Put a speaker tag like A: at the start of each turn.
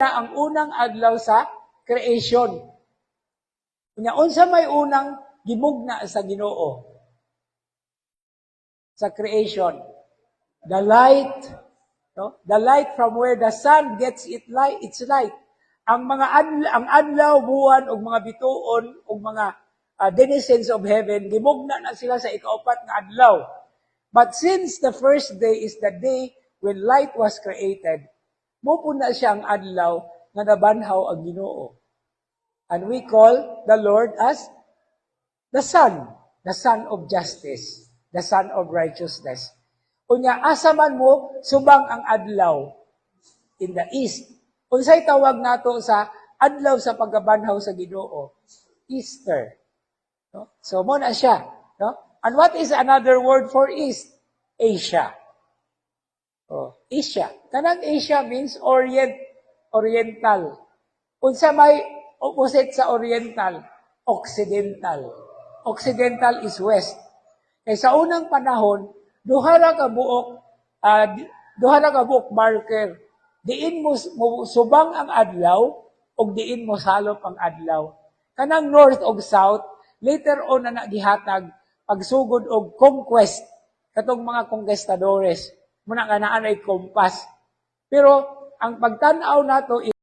A: na ang unang adlaw sa creation. Unya unsa may unang gimugna sa Ginoo sa creation? The light, no? The light from where the sun gets it light, its light. Ang mga adlaw, ang adlaw, buwan ug mga bituon ug mga uh, denizens of heaven gimugna na sila sa ikaapat nga adlaw. But since the first day is the day when light was created, mupuna siya ang adlaw nga nabanhaw ang Ginoo. And we call the Lord as the Son, the Son of Justice, the Son of Righteousness. Unya, asa man mo, subang ang adlaw in the east. Unsay tawag nato sa adlaw sa pagkabanhaw sa Ginoo? Easter. No? So, mo na siya. No? And what is another word for east? Asia. Oh, Asia. Kanang Asia means Orient, Oriental. Unsa may opposite sa Oriental? Occidental. Occidental is west. Kay sa unang panahon, duha ra ka buok di- duha ra ka buok marker. Diin mo, mo subang ang adlaw ug diin mo salop ang adlaw. Kanang north ug south, later on na nagihatag pagsugod og conquest katong mga conquistadores muna nga ay kompas. Pero ang pagtan-aw nato